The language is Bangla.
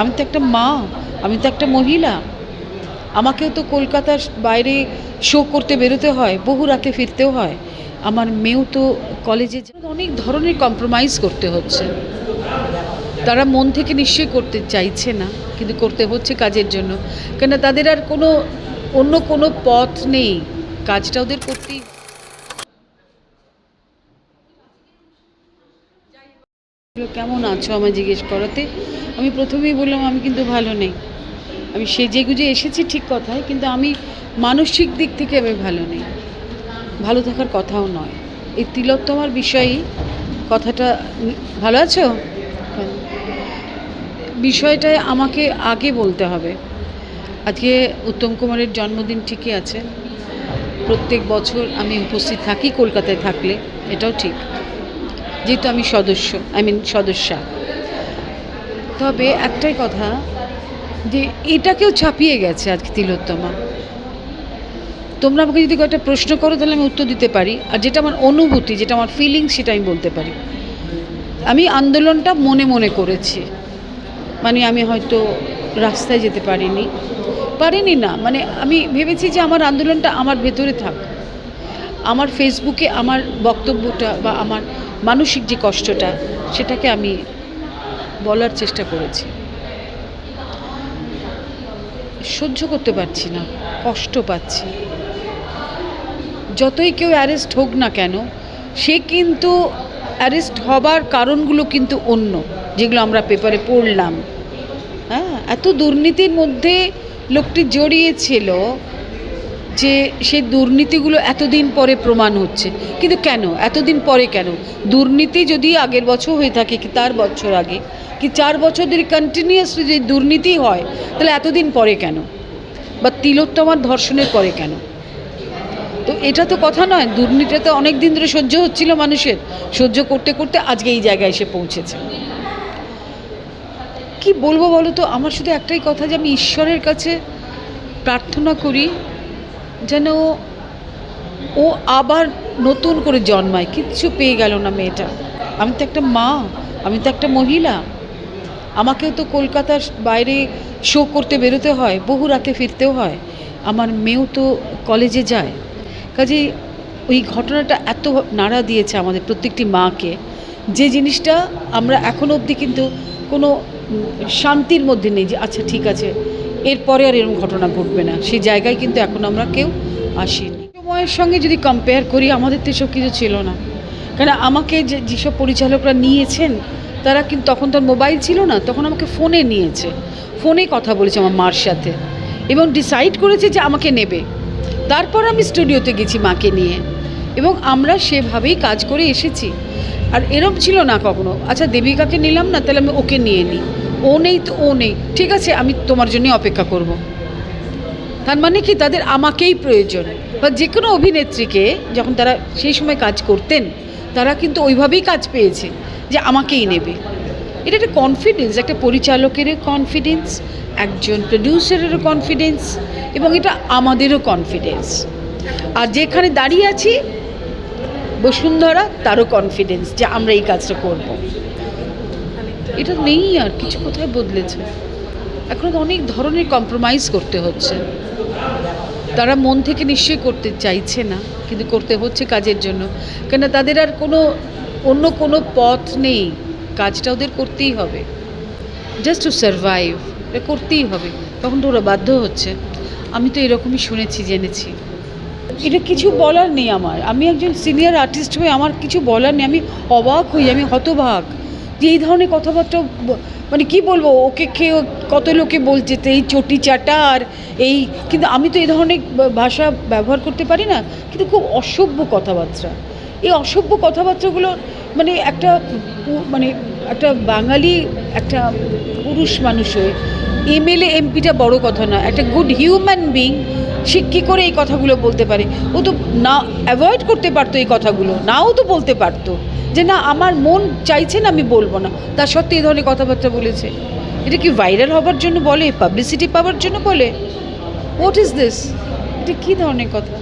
আমি তো একটা মা, আমি তো একটা মহিলা। আমাকেও তো কলকাতার বাইরে শো করতে বেরোতে হয়, বহু রাতে ফিরতেও হয়। আমার মেয়েও তো কলেজে। অনেক ধরনের কম্প্রোমাইজ করতে হচ্ছে। তারা মন থেকে নিশ্চয়ই করতে চাইছে না, কিন্তু করতে হচ্ছে কাজের জন্য। কেন তাদের আর কোনো, অন্য কোনো পথ নেই। কাজটা ওদের করতেই কেমন আছো আমায় জিজ্ঞেস করাতে? আমি প্রথমেই বললাম, আমি কিন্তু ভালো নেই। আমি সেজে গুজে এসেছি ঠিক কথাই কিন্তু আমি মানসিক দিক থেকে আমি ভালো নেই। ভালো থাকার কথাও নয়। এই তিলোত্তমার বিষয়েই কথাটা ভালো আছো? বিষয়টায় আমাকে আগে বলতে হবে। আজকে উত্তম কুমারের জন্মদিন ঠিকই আছে। প্রত্যেক বছর আমি উপস্থিত থাকি কলকাতায় থাকলে, এটাও ঠিক। যেহেতু আমি সদস্য আই মিন সদস্যা। তবে একটাই কথা যে এটাকেও ছাপিয়ে গেছে আজকে তিলোত্তমা। তোমরা আমাকে যদি কয়েকটা প্রশ্ন করো, তাহলে আমি উত্তর দিতে পারি। আর যেটা আমার অনুভূতি, যেটা আমার ফিলিংস সেটা আমি বলতে পারি। আমি আন্দোলনটা মনে মনে করেছি। মানে আমি হয়তো রাস্তায় যেতে পারিনি। পারিনি না মানে আমি ভেবেছি যে আমার আন্দোলনটা আমার ভেতরে থাক। আমার ফেসবুকে আমার বক্তব্যটা বা আমার মানসিক যে কষ্টটা, সেটাকে আমি বলার চেষ্টা করেছি। সহ্য করতে পারছি না, কষ্ট পাচ্ছি। যতই কেউ অ্যারেস্ট হোক না কেন, সে কিন্তু অ্যারেস্ট হবার কারণগুলো কিন্তু অন্য, যেগুলো আমরা পেপারে পড়লাম। হ্যাঁ এত দুর্নীতির মধ্যে লোকটি জড়িয়েছিল যে সেই দুর্নীতিগুলো এতদিন পরে প্রমাণ হচ্ছে। কিন্তু কেন? এতদিন পরে কেন? দুর্নীতি যদি আগের বছর হয়ে থাকে কি তার বছর আগে? কি চার বছর ধরে কন্টিনিউয়াসলি যদি দুর্নীতি হয়, তাহলে এতদিন পরে কেন? বা তিলোত্তমার ধর্ষণের পরে কেন? তো এটা তো কথা নয়। দুর্নীতিটা তো অনেক দিন ধরে সহ্য হচ্ছিল মানুষের। সহ্য করতে করতে আজকে এই জায়গায় এসে পৌঁছেছে। কি বলব বলো তো? আমার শুধু একটাই কথা যে আমি ঈশ্বরের কাছে প্রার্থনা করি যেন ও আবার নতুন করে জন্মায়, কিচ্ছু পেয়ে গেল না মেয়েটা। আমি তো একটা মা, আমি তো একটা মহিলা। আমাকেও তো কলকাতার বাইরে শো করতে বেরোতে হয়, বহু রাতে ফিরতেও হয়। আমার মেয়েও তো কলেজে যায়। কাজেই ওই ঘটনাটা এত নাড়া দিয়েছে আমাদের প্রত্যেকটি মাকে। যে জিনিসটা আমরা এখনও অবধি কিন্তু কোনো শান্তির মধ্যে নেই যে আচ্ছা ঠিক আছে। এরপরে আর এরকম ঘটনা ঘটবে না। সেই জায়গায় কিন্তু এখন আমরা কেউ আসিনি। সময়ের সঙ্গে যদি কম্পেয়ার করি, আমাদের তো এসব কিছু ছিল না। কারণ আমাকে যে, যেসব পরিচালকরা নিয়েছেন, তারা কিন্তু তখন তার মোবাইল ছিল না, তখন আমাকে ফোনে নিয়েছে। ফোনে কথা বলেছে আমার মার সাথে। এবং ডিসাইড করেছে যে আমাকে নেবে। তারপর আমি স্টুডিওতে গেছি মাকে নিয়ে। এবং আমরা সেভাবেই কাজ করে এসেছি। আর এরম ছিল না কখনো। আচ্ছা দেবিকাকে নিলাম না, তাহলে আমি ওকে নিয়ে নিই। ও নেই তো ও নেই। ঠিক আছে, আমি তোমার জন্যই অপেক্ষা করব। তার মানে কি? তাদের আমাকেই প্রয়োজন। বা যে কোনো অভিনেত্রীকে যখন তারা সেই সময় কাজ করতেন, তারা কিন্তু ওইভাবেই কাজ পেয়েছে যে আমাকেই নেবে। এটা একটা কনফিডেন্স একটা পরিচালকেরও কনফিডেন্স একজন প্রডিউসারেরও কনফিডেন্স এবং এটা আমাদেরও কনফিডেন্স আর যেখানে দাঁড়িয়ে আছি, বসুন্ধরা, তারও কনফিডেন্স যে আমরা এই কাজটা করব। এটা নেই আর কিছু কোথায় বদলেছে। এখন অনেক ধরনের কম্প্রোমাইজ করতে হচ্ছে। তারা মন থেকে নিশ্চয়ই করতে চাইছে না, কিন্তু করতে হচ্ছে কাজের জন্য। কেন তাদের আর কোনো, অন্য কোনো পথ নেই। কাজটা ওদের করতেই হবে। জাস্ট টু সারভাইভ এটা করতেই হবে। তখন তো ওরা বাধ্য হচ্ছে। আমি তো এরকমই শুনেছি, জেনেছি। এটা কিছু বলার নেই আমার। আমি একজন সিনিয়র আর্টিস্ট হয়ে আমার কিছু বলার নেই। আমি অবাক হই, আমি হতবাক যে এই ধরনের কথাবার্তা মানে কি বলব, ওকে খেয়ে কত লোকে বলছে এই চটি চাটা আর এই, কিন্তু আমি তো এই ধরনের ভাষা ব্যবহার করতে পারি না, কিন্তু খুব অসভ্য কথাবার্তা। এই অসভ্য কথাবার্তাগুলো মানে একটা মানে একটা বাঙালি, একটা পুরুষ মানুষ হয়ে এমএলএ এমপিটা বড় কথা না, একটা গুড হিউম্যান বিং সে কী করে এই কথাগুলো বলতে পারে? ও তো না অ্যাভয়েড করতে পারতো এই কথাগুলো, নাও তো বলতে পারতো। যে না, আমার মন চাইছে না আমি বলব না। তার সত্ত্বে এই ধরনের কথাবার্তা বলেছে। এটা কি ভাইরাল হবার জন্য বলে? পাবলিসিটি পাওয়ার জন্য বলে? হোয়াট ইজ দিস এটা কী ধরনের কথা?